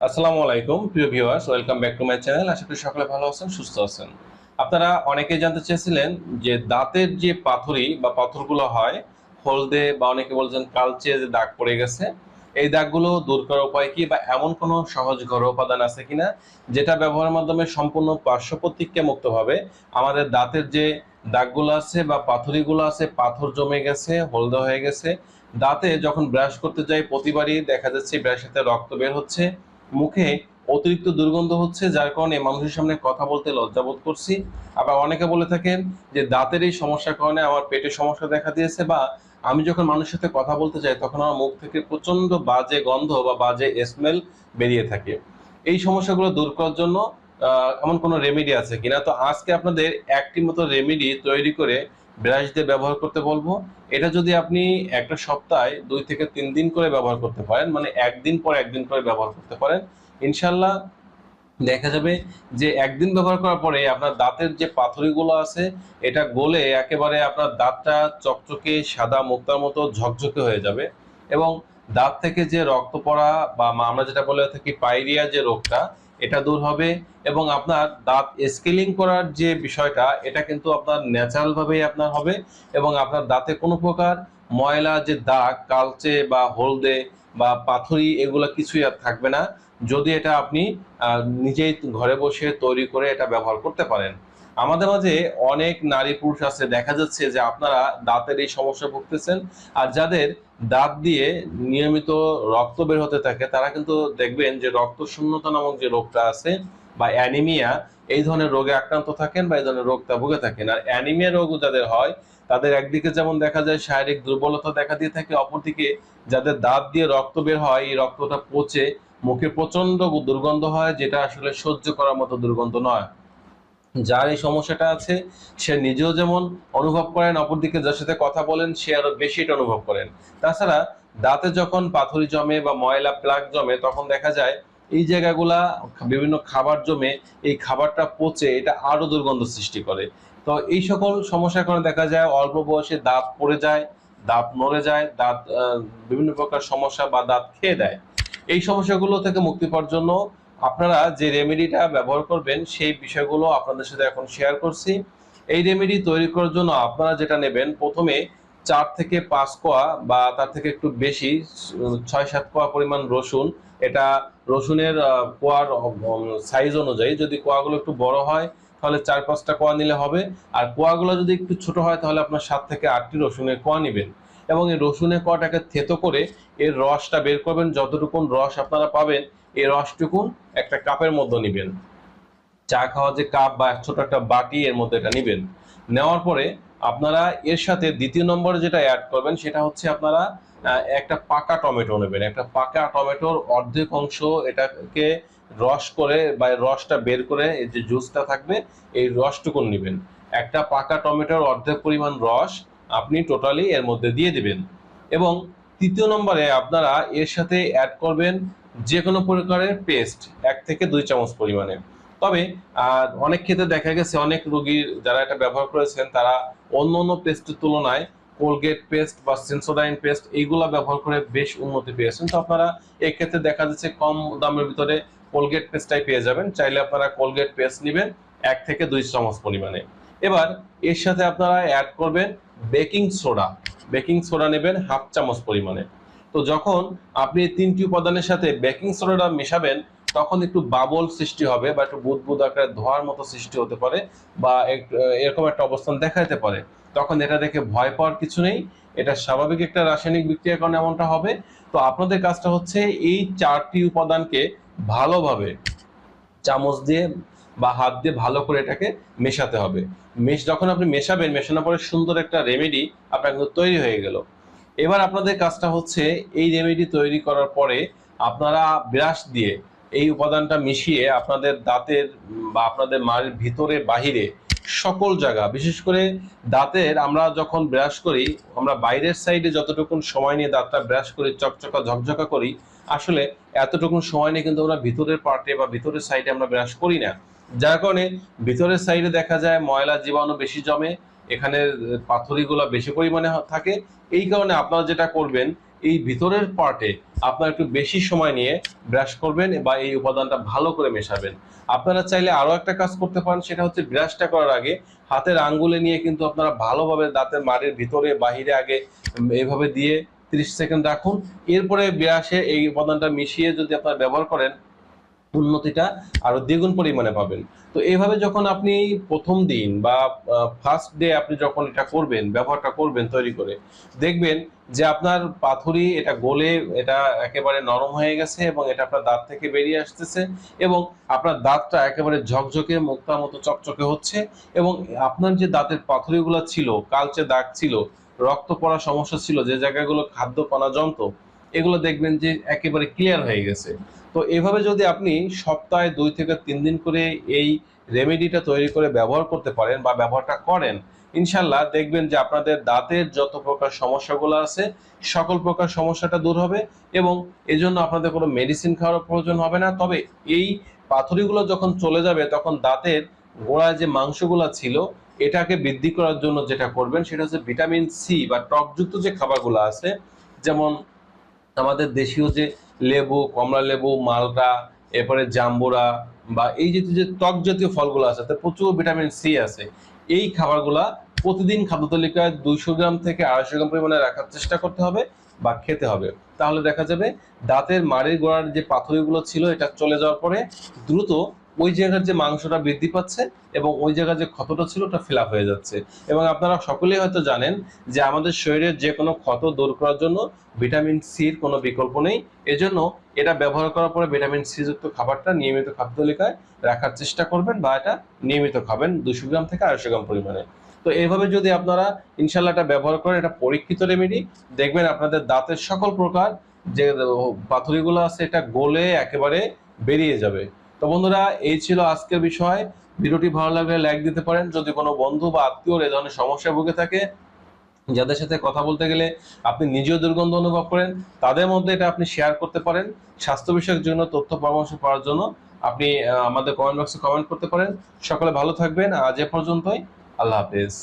আসসালামু আলাইকুম, প্রিয় viewers, welcome back to my channel. আশা করি সকলে ভালো আছেন, সুস্থ আছেন। আপনারা অনেকেই জানতে চেয়েছিলেন যে দাঁতের যে পাথরি বা পাথরগুলো হয়, হলদে বা অনেকে বলছেন কালচে যে দাগ পড়ে গেছে, এই দাগগুলো দূর করার উপায় কি বা এমন কোনো সহজ ঘরোয়া উপাদান আছে কিনা, যেটা ব্যবহারের মাধ্যমে সম্পূর্ণ পার্শ্ব মুক্তভাবে আমাদের দাঁতের যে দাগগুলো আছে বা পাথরিগুলো আছে, পাথর জমে গেছে, হলদে হয়ে গেছে, দাঁতে যখন ব্রাশ করতে যাই, প্রতিবারই দেখা যাচ্ছে ব্রাশেতে রক্ত বের হচ্ছে মুখে অতিরিক্ত দুর্গন্ধ হচ্ছে, যার কারণে মানুষের সামনে কথা বলতে লজ্জাবোধ করছি। আবার অনেকে বলে থাকেন যে, দাঁতের এই সমস্যার কারণে আমার পেটের সমস্যা দেখা দিয়েছে বা, আমি যখন মানুষের সাথে কথা বলতে যাই, তখন আমার মুখ থেকে প্রচণ্ড বাজে গন্ধ বা বাজে স্মেল বেরিয়ে থাকে। এই সমস্যাগুলো দূর করার জন্য এমন কোনো রেমেডি আছে কিনা? তো আজকে আপনাদের একটি মতো রেমেডি তৈরি করে ব্রাশ দিয়ে ব্যবহার করতে বলব। এটা যদি আপনি একটা সপ্তাহে দুই থেকে তিন দিন করে ব্যবহার করতে পারেন মানে একদিন পর একদিন করে ব্যবহার করতে পারেন, ইনশাল্লাহ দেখা যাবে যে একদিন ব্যবহার করার পরে আপনার দাঁতের যে পাথরিগুলো আছে, এটা গলে একেবারে আপনার দাঁতটা চকচকে সাদা মুক্তার মতো ঝকঝকে হয়ে যাবে এবং দাঁত থেকে যে রক্ত পড়া বা আমরা যেটা বলে থাকি পাইরিয়া যে রোগটা এটা দূর হবে এবং আপনার দাঁত স্কেলিং করার যে বিষয়টা, এটা কিন্তু আপনার ন্যাচারালভাবেই আপনার হবে এবং আপনার দাঁতে কোনো প্রকার ময়লা যে দাগ, কালচে বা হলদে বা পাথরি এগুলো কিছুই আর থাকবে না। যদি এটা আপনি নিজেই ঘরে বসে তৈরি করে এটা ব্যবহার করতে পারেন। আমাদের মাঝে অনেক নারী পুরুষ আছে, দেখা যাচ্ছে যে আপনারা দাঁতের এই সমস্যা ভুগতেছেন আর যাদের দাঁত দিয়ে নিয়মিত রক্ত বের হতে থাকে, তারা কিন্তু দেখবেন যে রক্ত শূন্যতা নামক যে রোগটা আছে বা অ্যানিমিয়া, এই ধরনের রোগে আক্রান্ত থাকেন বা এই ধরনের রোগটা ভুগে থাকেন। আর অ্যানিমিয়া রোগ যাদের হয়, তাদের একদিকে যেমন দেখা যায় শারীরিক দুর্বলতা দেখা দিয়ে থাকে, অপরদিকে যাদের দাঁত দিয়ে রক্ত বের হয়, এই রক্তটা পচে, মুখে প্রচণ্ড দুর্গন্ধ হয়, যেটা আসলে সহ্য করার মতো দুর্গন্ধ নয়। যার এই সমস্যাটা আছে, সে নিজেও যেমন অনুভব করেন, অপরদিকে যার সাথে কথা বলেন, সে আরও বেশি এটা অনুভব করেন। তাছাড়া দাঁতে যখন পাথরি জমে বা ময়লা, প্লাক জমে, তখন দেখা যায় এই জায়গাগুলা বিভিন্ন খাবার জমে, এই খাবারটা পচে, এটা আরও দুর্গন্ধ সৃষ্টি করে। তো এই সকল সমস্যার কারণে দেখা যায় অল্প বয়সে দাঁত পড়ে যায়, দাঁত নড়ে যায়, দাঁত বিভিন্ন প্রকার সমস্যা বা দাঁত খেয়ে দেয়। এই সমস্যাগুলো থেকে মুক্তি পাওয়ার জন্য আপনারা যে রেমেডিটা ব্যবহার করবেন, সেই বিষয়গুলো আপনাদের সাথে এখন শেয়ার করছি। এই রেমেডি তৈরি করার জন্য আপনারা যেটা নেবেন, প্রথমে চার থেকে পাঁচ কোয়া বা তার থেকে একটু বেশি, ছয় সাত কোয়া পরিমাণ রসুন। এটা রসুনের কোয়ার সাইজ অনুযায়ী যদি কোয়াগুলো একটু বড় হয়, তাহলে চার পাঁচটা কোয়া নিলে হবে। আর কোয়াগুলো যদি একটু ছোট হয়, তাহলে আপনার সাত থেকে আটটি রসুনের কোয়া নেবেন। এবং এই রসুনের কটাকে থেতো করে এর রসটা বের করবেন। যতটুকুন রস আপনারা পাবেন, এই রসটুকুন একটা কাপের মধ্যে নেবেন। চা খাওয়া যে কাপ বা ছোট একটা বাটি, এর মধ্যে এটা নেবেন। নেওয়ার পরে আপনারা এর সাথে দ্বিতীয় নম্বরে যেটা অ্যাড করবেন, সেটা হচ্ছে আপনারা একটা পাকা টমেটো নেবেন। একটা পাকা টমেটোর অর্ধেক অংশ এটাকে রস করে বা রসটা বের করে এই যে জুসটা থাকবে, এই রসটুকুন নেবেন। একটা পাকা টমেটোর অর্ধেক পরিমাণ রস আপনি টোটালি এর মধ্যে দিয়ে দেবেন। এবং তৃতীয় নম্বরে আপনারা এর সাথে অ্যাড করবেন যে কোনো প্রকারের পেস্ট এক থেকে দুই চামচ পরিমাণে। তবে অনেক ক্ষেত্রে দেখা গেছে অনেক রোগীর যারা এটা ব্যবহার করেছেন, তারা অন্য অন্য পেস্টের তুলনায় কোলগেট পেস্ট বা সেন্সোডাইন পেস্ট এইগুলা ব্যবহার করে বেশ উন্নতি পেয়েছেন। তো আপনারা এক্ষেত্রে দেখা যাচ্ছে কম দামের ভিতরে কোলগেট পেস্টটাই পেয়ে যাবেন। চাইলে আপনারা কোলগেট পেস্ট নেবেন এক থেকে দুই চামচ পরিমাণে। এবার, এর সাথে আপনারা অ্যাড করবেন বেকিং সোডা। বেকিং সোডা নেবেন হাফ চামচ পরিমাণে। তো যখন আপনি এই তিনটি উপাদানের সাথে বেকিং সোডাটা মেশাবেন, তখন একটু বাবল সৃষ্টি হবে বা একটু বুদবুদ আকারে ধোয়ার মতো সৃষ্টি হতে পারে বা এরকম একটা অবস্থান দেখা যেতে পারে। তখন এটা দেখে ভয় পাওয়ার কিছু নেই। এটা স্বাভাবিক একটা রাসায়নিক বিক্রিয়ার কারণে এমনটা হবে। তো আপনাদের কাজটা হচ্ছে এই চারটি উপাদানকে ভালোভাবে চামচ দিয়ে বা হাত দিয়ে ভালো করে এটাকে মেশাতে হবে। মেশ যখন আপনি মেশাবেন, মেশানোর পরে সুন্দর একটা রেমেডি আপনার কিন্তু তৈরি হয়ে গেল। এবার আপনাদের কাজটা হচ্ছে এই রেমেডি তৈরি করার পরে আপনারা ব্রাশ দিয়ে এই উপাদানটা মিশিয়ে আপনাদের দাঁতের বা আপনাদের মাড়ির ভিতরে, বাহিরে সকল জায়গা, বিশেষ করে দাঁতের আমরা যখন ব্রাশ করি, আমরা বাইরের সাইডে যতটুকুন সময় নিয়ে দাঁতটা ব্রাশ করি, চকচকা, ঝকঝকা করি, আসলে এতটুকুন সময় নিয়ে কিন্তু আমরা ভিতরের পার্টে বা ভিতরের সাইডে আমরা ব্রাশ করি না। যার কারণে ভিতরের সাইডে দেখা যায় ময়লা জীবাণু বেশি জমে, এখানে পাথরিগুলো বেশি পরিমাণে থাকে। এই কারণে আপনারা যেটা করবেন, এই ভিতরের পার্টে আপনারা একটু বেশি সময় নিয়ে ব্রাশ করবেন বা এই উপাদানটা ভালো করে মেশাবেন। আপনারা চাইলে আরও একটা কাজ করতে পারেন, সেটা হচ্ছে ব্রাশটা করার আগে হাতের আঙ্গুলে নিয়ে কিন্তু আপনারা ভালোভাবে দাঁতের মাড়ির ভিতরে, বাহিরে আগে এভাবে দিয়ে 30 সেকেন্ড রাখুন। এরপরে ব্রাশে এই উপাদানটা মিশিয়ে যদি আপনারা ব্যবহার করেন উন্নতিটা আরও দ্বিগুণ পরিমাণে পাবেন। তো এইভাবে যখন আপনি প্রথম দিন বা ফার্স্ট ডে আপনি যখন এটা করবেন, ব্যবহারটা করবেন তৈরি করে, দেখবেন যে আপনার পাথুরি এটা গলে, এটা একেবারে নরম হয়ে গেছে এবং এটা আপনার দাঁত থেকে বেরিয়ে আসতেছে এবং আপনার দাঁতটা একেবারে ঝকঝকে মুক্তার মতো চকচকে হচ্ছে এবং আপনার যে দাঁতের পাথুরিগুলো ছিল, কালচে দাগ ছিল, রক্ত পড়ার সমস্যা ছিল, যে জায়গাগুলো খাদ্য কণা জমতো এগুলো দেখবেন যে একেবারে ক্লিয়ার হয়ে গেছে। তো এভাবে যদি আপনি সপ্তাহে দুই থেকে তিন দিন করে এই রেমেডিটা তৈরি করে ব্যবহার করতে পারেন বা ব্যবহারটা করেন, ইনশাল্লাহ দেখবেন যে আপনাদের দাঁতের যত প্রকার সমস্যাগুলো আছে, সকল প্রকার সমস্যাটা দূর হবে এবং এজন্য আপনাদের কোনো মেডিসিন খাওয়ার প্রয়োজন হবে না। তবে এই পাথরিগুলো যখন চলে যাবে, তখন দাঁতের গোড়ায় যে মাংসগুলো ছিল, এটাকে বৃদ্ধি করার জন্য যেটা করবেন, সেটা হচ্ছে ভিটামিন সি বা টকযুক্ত যে খাবারগুলো আছে, যেমন আমাদের দেশীয় যে লেবু, কমলা লেবু, মালটা, এরপরে জাম্বুরা বা এই জাতীয় যে টক জাতীয় ফলগুলো আছে, তাতে প্রচুর ভিটামিন সি আছে। এই খাবারগুলা প্রতিদিন খাদ্য তালিকায় দুইশো গ্রাম থেকে আড়াইশো গ্রাম পরিমাণে রাখার চেষ্টা করতে হবে বা খেতে হবে। তাহলে দেখা যাবে দাঁতের মাড়ির গোড়ার যে পাথরিগুলো ছিল, এটা চলে যাওয়ার পরে দ্রুত ওই জায়গার যে মাংসটা বৃদ্ধি পাচ্ছে এবং ওই জায়গার যে ক্ষতটা ছিল ওটা ফিল হয়ে যাচ্ছে। এবং আপনারা সকলেই হয়তো জানেন যে আমাদের শরীরের যে কোনো ক্ষত দূর করার জন্য ভিটামিন সির কোনো বিকল্প নেই। এজন্য এটা ব্যবহার করার পরে ভিটামিন সি যুক্ত খাবারটা নিয়মিত খাদ্য তালিকায় রাখার চেষ্টা করবেন বা এটা নিয়মিত খাবেন দুশো গ্রাম থেকে আড়াইশো গ্রাম পরিমাণে। তো এইভাবে যদি আপনারা ইনশাল্লাহ এটা ব্যবহার করেন, এটা পরীক্ষিত রেমেডি দেখবেন আপনাদের দাঁতের সকল প্রকার যে পাথরিগুলো আছে, এটা গলে একেবারে বেরিয়ে যাবে। তো বন্ধুরা, এই ছিল আজকের বিষয়। ভিডিওটি ভালো লাগলে লাইক দিতে পারেন। যদি কোনো বন্ধু বা আত্মীয়র এ ধরনের সমস্যায় ভুগে থাকে, যাদের সাথে কথা বলতে গেলে আপনি নিজেও দুর্গন্ধ অনুভব করেন, তাদের মধ্যে এটা আপনি শেয়ার করতে পারেন। স্বাস্থ্য বিষয়ক জন্য, তথ্য পরামর্শ পাওয়ার জন্য আপনি আমাদের কমেন্ট বক্সে কমেন্ট করতে পারেন। সকলে ভালো থাকবেন। আজ এ পর্যন্তই। আল্লাহ হাফেজ।